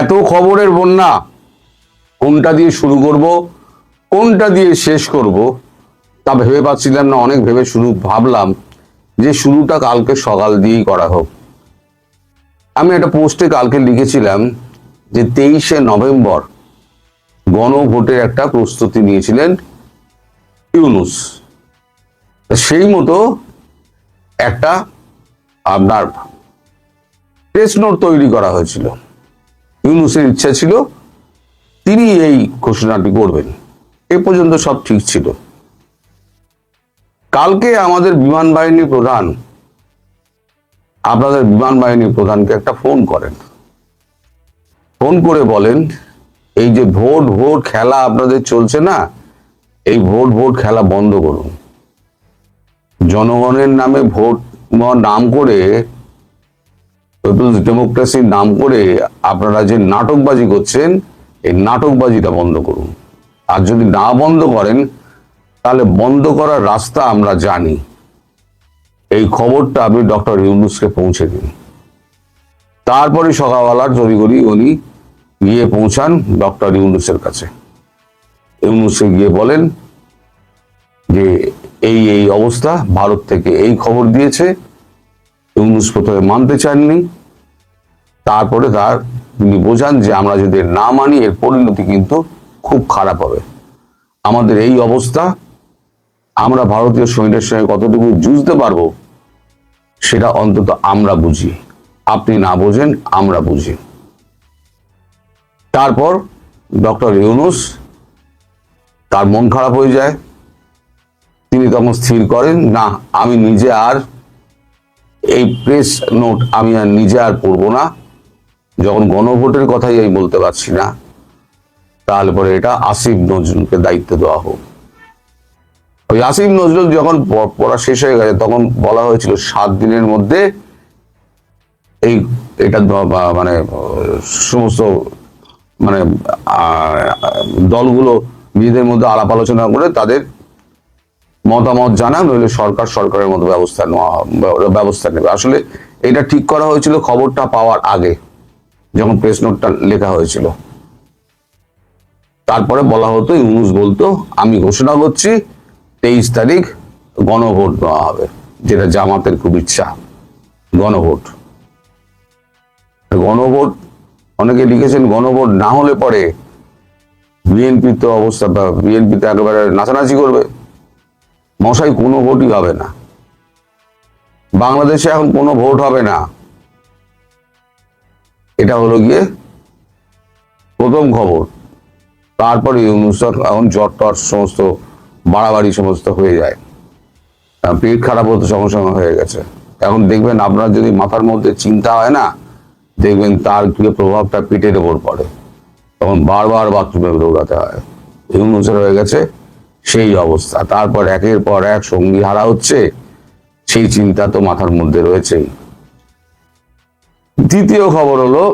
এত খবরের বন্যা। কোনটা দিয়ে শুরু করব, কোনটা দিয়ে শেষ করব, তা ভেবে পাচ্ছিলাম না, অনেক ভেবে শুরু ভাবলাম যে শুরুটা কালকে সকাল দিয়েই করা হোক। আমি একটা পোস্টে কালকে লিখেছিলাম যে তেইশে নভেম্বর গণভোটের একটা প্রস্তুতি নিয়েছিলেন ইউনুস। সেই মতো একটা আপনার প্রেস নোট তৈরি করা হয়েছিল। ইউনুসের ইচ্ছা ছিল, তিনি এই ঘোষণাটি করবেন। এ পর্যন্ত সব ঠিক ছিল। কালকে আমাদের বিমান বাহিনী প্রধান, আপনাদের বিমান বাহিনী প্রধানকে একটা ফোন করেন। ফোন করে বলেন, এই যে ভোট ভোট খেলা আপনাদের চলছে না, এই ভোট ভোট খেলা বন্ধ করুন। জনগণের নামে ভোট, নাম করে পিপলস ডেমোক্রেসির নাম করে আপনারা যে নাটকবাজি করছেন, এই নাটকবাজিটা বন্ধ করুন। আর যদি না বন্ধ করেন, তাহলে বন্ধ করার রাস্তা আমরা জানি। এই খবরটা আপনি ডক্টর ইউনুসকে পৌঁছে দিন তারপরে সকালবেলার তড়িঘড়ি উনি গিয়ে পৌঁছান ডক্টর ইউনুসের কাছে। ইউনুসে গিয়ে বলেন যে, এই এই অবস্থা, ভারত থেকে এই খবর দিয়েছে। ইউনুস প্রথমে মানতে চাননি। তারপরে তার তিনি বোঝান যে আমরা যদি না মানি, এর পরিণতি কিন্তু খুব খারাপ হবে। আমাদের এই অবস্থা, আমরা ভারতীয় সৈন্যের সঙ্গে কতটুকু যুঝতে পারব, সেটা অন্তত আমরা বুঝি। আপনি না বোঝেন, আমরা বুঝি। তারপর ডক্টর ইউনুস, তার মন খারাপ হয়ে যায়। তিনি তখন স্থির করেন, না, আমি নিজে আর এই প্রেস নোট আমি আর নিজে আর পড়ব না। যখন গণভোটের কথাই আমি বলতে পারছি না তাহলে পরে এটা আসিফ নজরুলকে দায়িত্ব দেওয়া হোক। ওই আসিফ নজরুল যখন পড়া শেষ হয়ে গেছে, তখন বলা হয়েছিল সাত দিনের মধ্যে এই, এটা মানে সমস্ত মানে দলগুলো নিজেদের মধ্যে আলাপ আলোচনা করে তাদের মতামত জানান, নইলে সরকার সরকারের মতো ব্যবস্থা নেওয়া, ব্যবস্থা নেবে। আসলে এটা ঠিক করা হয়েছিল খবরটা পাওয়ার আগে। যখন প্রেস নোটটা লেখা হয়েছিল। তারপরে বলা হতো, ইউনুস বলতো, আমি ঘোষণা করছি, তেইশ তারিখ গণভোট নেওয়া হবে, যেটা জামাতের খুব ইচ্ছা, গণভোট। গণভোট, অনেকে লিখেছেন গণভোট না হলে পরে বিএনপি তো অবস্থা বিএনপি তো একেবারে নাচানাচি করবে। মশাই কোনো ভোটই হবে না। বাংলাদেশে এখন কোনো ভোট হবে না। এটা হলো গিয়ে প্রথম খবর। তারপরে ইউনুস এখন জ্বর টর সমস্ত, বাড়াবাড়ি সমস্ত হয়ে যায়। পেট খারাপ হতো সঙ্গে সঙ্গে হয়ে গেছে। এখন দেখবেন আপনার যদি মাথার মধ্যে চিন্তা হয় না, দেখবেন তার কি প্রভাবটা পেটের ওপর পড়ে। তখন বারবার বাথরুমে দৌড়াতে হয়। ইউনুসের হয়ে গেছে, সেই অবস্থা। তারপর একের পর এক সঙ্গী হারা হচ্ছে, সেই চিন্তা তো মাথার মধ্যে রয়েছেই। দ্বিতীয় খবর হলো,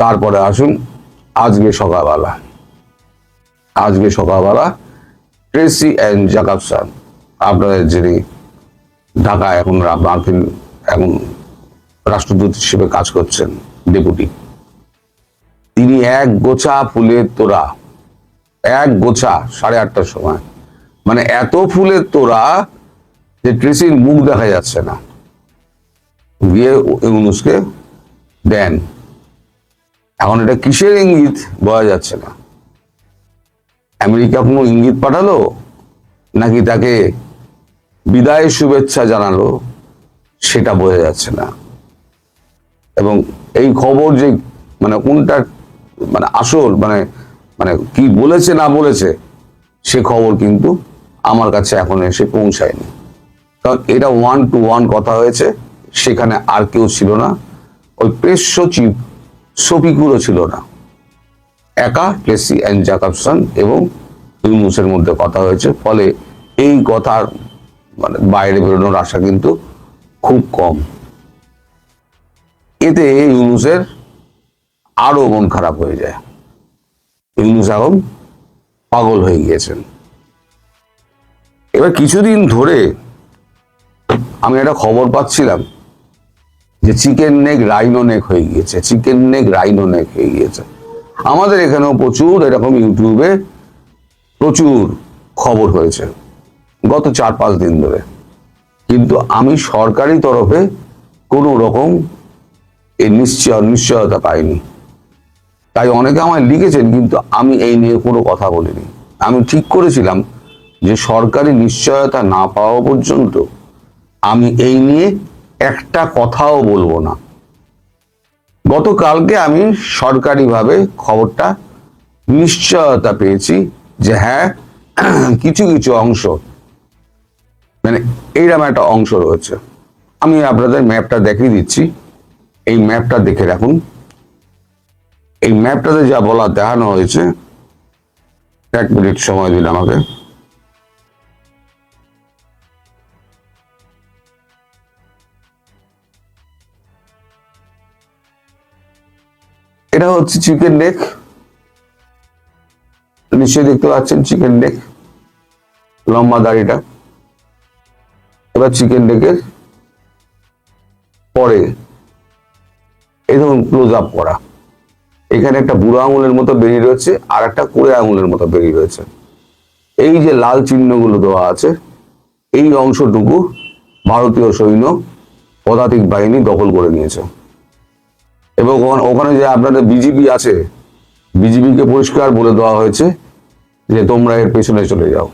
তারপরে আসুন, আজকে সকালবেলা। আজকে সকালবেলা ট্রেসি অ্যান্ড জাকাবসান আপনাদের যিনি ঢাকা এখন মার্কিন এখন রাষ্ট্রদূত হিসেবে কাজ করছেন, ডেপুটি, তিনি এক গোছা ফুলের তোড়া, এক গোছা সাড়ে আটটার সময় মানে এত ফুলের তোড়া যে ট্রেসির মুখ দেখা যাচ্ছে না। গিয়ে ইউনুসকে দেন। এখন এটা কিসের ইঙ্গিত? বোঝা যাচ্ছে না। আমেরিকা কোনো ইঙ্গিত পাঠালো? নাকি তাকে বিদায়ের শুভেচ্ছা জানালো? সেটা বোঝা যাচ্ছে না। এবং এই খবর যে মানে কোনটা মানে আসল মানে মানে কি বলেছে, না বলেছে, সে খবর কিন্তু আমার কাছে এখন এসে পৌঁছায়নি। কারণ এটা ওয়ান টু ওয়ান কথা হয়েছে। সেখানে আর কেউ ছিল না। ওই প্রেস সচিব শফিকুরও ছিল না। একা প্লেসি অ্যান্ড জাকাবসন এবং ইউনুসের মধ্যে কথা হয়েছে। ফলে এই কথার মানে বাইরে বেরোনোর আশা কিন্তু খুব কম। এতে ইউনুসের আরও মন খারাপ হয়ে যায়। ইউনুস এখন পাগল হয়ে গিয়েছেন। এবার কিছুদিন ধরে আমি একটা খবর পাচ্ছিলাম। যে চিকেন নেক, রাইনো নেক হয়ে গিয়েছে, চিকেন নেক, রাইনো নেক হয়ে গিয়েছে। আমাদের এখানেও প্রচুর, এরকম ইউটিউবে প্রচুর খবর হয়েছে, গত চার পাঁচ দিন ধরে। কিন্তু আমি সরকারি তরফে কোনো রকম এই নিশ্চয় নিশ্চয়তা পাইনি। তাই অনেকে আমায় লিখেছেন, কিন্তু আমি এই নিয়ে কোনো কথা বলিনি। আমি ঠিক করেছিলাম যে সরকারি নিশ্চয়তা না পাওয়া পর্যন্ত আমি এই নিয়ে একটা কথাও বলব না। গতকালকে আমি সরকারিভাবে খবরটা নিশ্চয়তা পেয়েছি যে হ্যাঁ কিছু কিছু অংশ মানে এইরকম একটা অংশ রয়েছে। আমি আপনাদের ম্যাপটা দেখিয়ে দিচ্ছি। এই ম্যাপটা দেখে রাখুন। এই ম্যাপটাতে যা বলা দেখানো হয়েছে, এক মিনিট সময় দিন আমাকে। এটা হচ্ছে চিকেন নেক নিশ্চয়ই দেখতে পাচ্ছেন চিকেন নেক লম্বা দাড়িটা। এবার চিকেন নেকের পরে এই ধরুন ক্লোজ আপ করা। এখানে একটা বুড়ো আঙুলের মতো বেরিয়ে রয়েছে, আর একটা কুড়ে আঙুলের মতো বেরিয়ে রয়েছে। এই যে লাল চিহ্নগুলো দেওয়া আছে, এই অংশটুকু ভারতীয় সৈন্য পদাতিক বাহিনী দখল করে নিয়েছে। এবং ওখানে- যে আপনাদের বিজিবি আছে, বিজিবিকে পরিষ্কার বলে দেওয়া হয়েছে যে তোমরা এর পেছনে চলে যাও।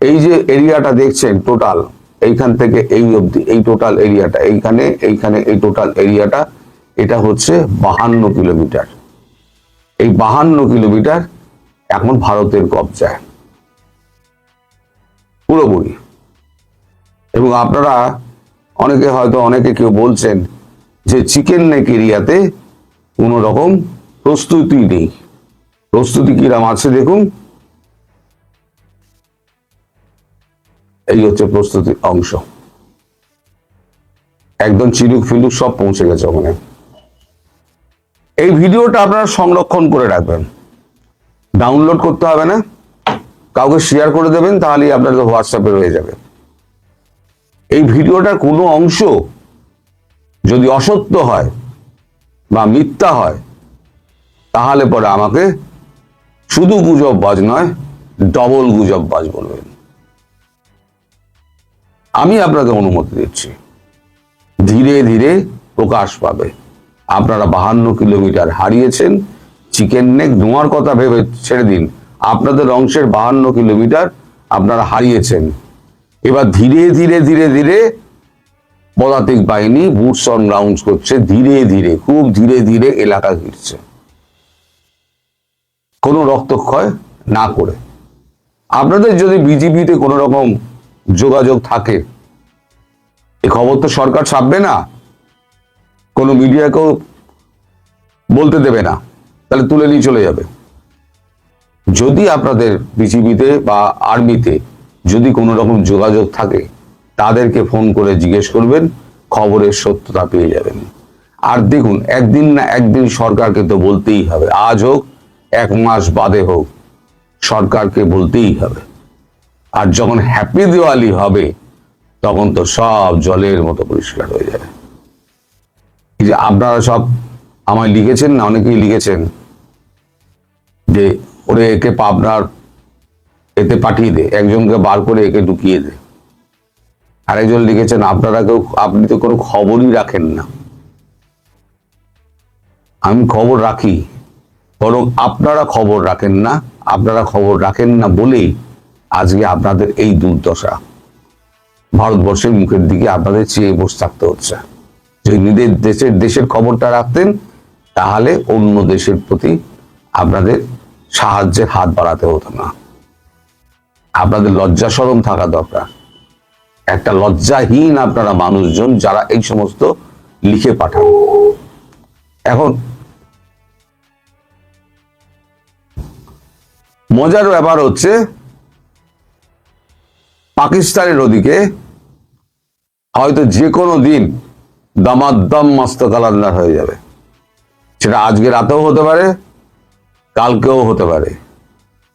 এই যে এরিয়াটা দেখছেন টোটাল, এইখান থেকে এই অবধি, এই টোটাল এরিয়াটা, এইখানে এইখানে এই টোটাল এরিয়াটা, এটা হচ্ছে বাহান্ন কিলোমিটার। এই বাহান্ন কিলোমিটার এখন ভারতের কবজায়। পুরোপুরি। এবং আপনারা, অনেকে হয়তো, অনেকে কেউ বলছেন যে চিকেন নেক এরিয়াতে কোনো রকম প্রস্তুতি নেই। প্রস্তুতি কিরাম আছে দেখুন। এই হচ্ছে প্রস্তুতির অংশ। একদম চিরুক ফিলুক সব পৌঁছে গেছে ওখানে। এই ভিডিওটা আপনারা সংরক্ষণ করে রাখবেন। ডাউনলোড করতে হবে না। কাউকে শেয়ার করে দেবেন, তাহলেই আপনাদের হোয়াটসঅ্যাপে রয়ে যাবে। এই ভিডিওটার কোনো অংশ যদি অসত্য হয় বা মিথ্যা হয়, তাহলে পরে আমাকে শুধু গুজব বাজ নয় ডবল গুজব বাজ বলবেন। আমি আপনাকে অনুমতি দিচ্ছি। ধীরে ধীরে প্রকাশ পাবে। আপনারা বাহান্ন কিলোমিটার হারিয়েছেন, চিকেন নেক ধোঁয়ার কথা ভেবে ছেড়ে দিন। আপনাদের অংশের বাহান্ন কিলোমিটার আপনারা হারিয়েছেন। এবার ধীরে ধীরে ধীরে ধীরে পদাতিক বাহিনী বুটস অন গ্রাউন্ড করছে, ধীরে ধীরে, খুব ধীরে ধীরে এলাকা ঘিরছে। কোনো রক্তক্ষয় না করে। আপনাদের যদি বিজেপিতে কোনো রকম যোগাযোগ থাকে, এ খবর তো সরকার ছাপবে না। কোনো মিডিয়াকেও বলতে দেবে না। তাহলে তুলে নিয়ে চলে যাবে। যদি আপনাদের বিজিবিতে বা আর্মিতে যদি কোনো রকম যোগাযোগ থাকে তাদেরকে ফোন করে জিজ্ঞেস করবেন, খবরের সত্যতা পেয়ে যাবেন। আর দেখুন, একদিন না একদিন সরকারকে তো বলতেই হবে, আজ হোক, এক মাস বাদে হোক, সরকারকে বলতেই হবে। আর যখন হ্যাপি দিওয়ালি হবে, তখন তো সব জলের মতো পরিষ্কার হয়ে যাবে। যে আপনারা সব আমায় লিখেছেন না, অনেকেই লিখেছেন যে, ওরে একে পাবনার এতে পাঠিয়ে দে, একজনকে বার করে একে ঢুকিয়ে দে। আরেকজন লিখেছেন আপনারা কেউ আপনি তো কোনো খবরই রাখেন না। আমি খবর রাখি, বরং আপনারা খবর রাখেন না, আপনারা খবর রাখেন না বলেই আজকে আপনাদের এই দুর্দশা। ভারতবর্ষের মুখের দিকে আপনাদের চেয়ে বসে থাকতে হচ্ছে। যদি নিজের দেশের দেশের খবরটা রাখতেন, তাহলে অন্য দেশের প্রতি আপনাদের সাহায্যের হাত বাড়াতে হতো না। আপনাদের লজ্জা সরম থাকা দরকার। একটা লজ্জাহীন আপনারা মানুষজন যারা এই সমস্ত লিখে পাঠান। এখন, মজার ব্যাপার হচ্ছে, পাকিস্তানের ওদিকে হয়তো যে কোনো দিন দামাদ্দাম মস্ত কালান্দার হয়ে যাবে। সেটা আজকে রাতেও হতে পারে, কালকেও হতে পারে।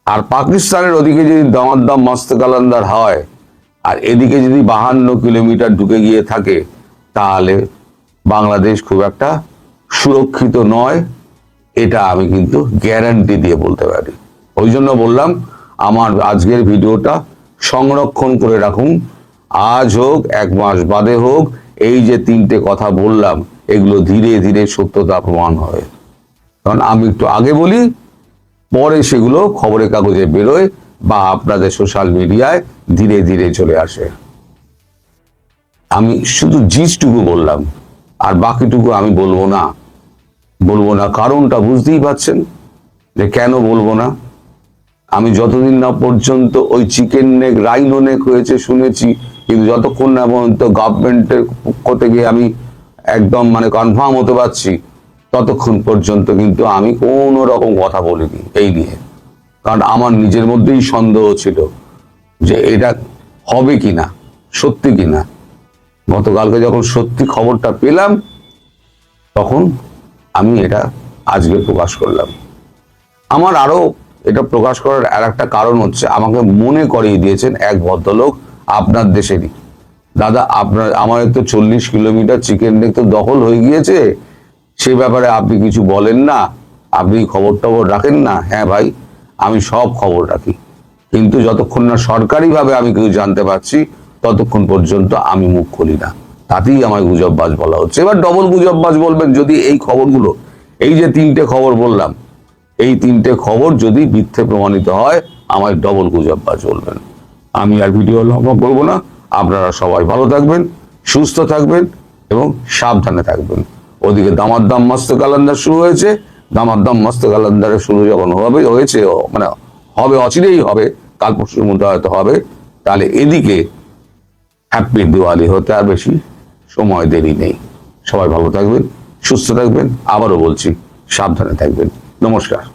আর পাকিস্তানের ওদিকে যদি দামাদ্দাম মস্ত কালান্দার হয় আর এদিকে যদি বাহান্ন কিলোমিটার ঢুকে গিয়ে থাকে, তাহলে বাংলাদেশ খুব একটা সুরক্ষিত নয়। এটা আমি কিন্তু গ্যারান্টি দিয়ে বলতে পারি। ওই জন্য বললাম, আমার আজকের ভিডিওটা সংরক্ষণ করে রাখুন। আজ হোক, এক মাস বাদে হোক, এই যে তিনটে কথা বললাম, এগুলো ধীরে ধীরে সত্যতা প্রমাণ হবে কারণ আমি একটু আগে বলি, পরে সেগুলো খবরের কাগজে বেরোয়। বা আপনাদের সোশ্যাল মিডিয়ায় ধীরে ধীরে চলে আসে। আমি শুধু জিজটুকু বললাম, আর বাকিটুকু আমি বলব না। বলব না কারণটা বুঝতেই পারছেন যে কেন বলব না? আমি যতদিন না পর্যন্ত ওই চিকেন নেক রাইনো নেক হয়েছে শুনেছি, কিন্তু যতক্ষণ না পর্যন্ত গভর্নমেন্টের পক্ষ থেকে আমি একদম মানে কনফার্ম হতে পারছি, ততক্ষণ পর্যন্ত কিন্তু আমি কোনো রকম কথা বলিনি এই নিয়ে। কারণ আমার নিজের মধ্যেই সন্দেহ ছিল যে এটা হবে কি না সত্যি কি না গতকালকে যখন সত্যি খবরটা পেলাম, তখন আমি এটা আজকে প্রকাশ করলাম। আমার আরও এটা প্রকাশ করার আর একটা কারণ হচ্ছে, আমাকে মনে করিয়ে দিয়েছেন এক ভদ্রলোক আপনার দেশেরই। দাদা, আপনার, আমার তো চল্লিশ কিলোমিটার চিকেন নেক তো দখল হয়ে গিয়েছে, সে ব্যাপারে আপনি কিছু বলেন না, আপনি খবর টবর রাখেন না। হ্যাঁ ভাই আমি সব খবর রাখি। কিন্তু যতক্ষণ না সরকারিভাবে আমি কিছু জানতে পারছি, ততক্ষণ পর্যন্ত আমি মুখ খুলি না। তাতেই আমায় গুজববাজ বলা হচ্ছে। এবার ডবল গুজববাজ বলবেন, যদি এই খবরগুলো, এই যে তিনটে খবর বললাম, এই তিনটে খবর যদি মিথ্যে প্রমাণিত হয়, আমায় ডবল গুজববাজ বলবেন। আমি আর ভিডিও লম্বা করব না। আপনারা সবাই ভালো থাকবেন, সুস্থ থাকবেন এবং সাবধানে থাকবেন। ওদিকে দামার দাম মস্ত ক্যালেন্ডার শুরু হয়েছে। দামার দাম মস্ত দ্বারা শুরু যখন হবে, হয়েছে মানে হবে, অচিরেই হবে, কাল পরশুর মধ্যে হয়তো হবে, তাহলে এদিকে হ্যাপি দিওয়ালি হতে আর বেশি সময় দেরি নেই। সবাই ভালো থাকবেন, সুস্থ থাকবেন, আবারও বলছি, সাবধানে থাকবেন। নমস্কার।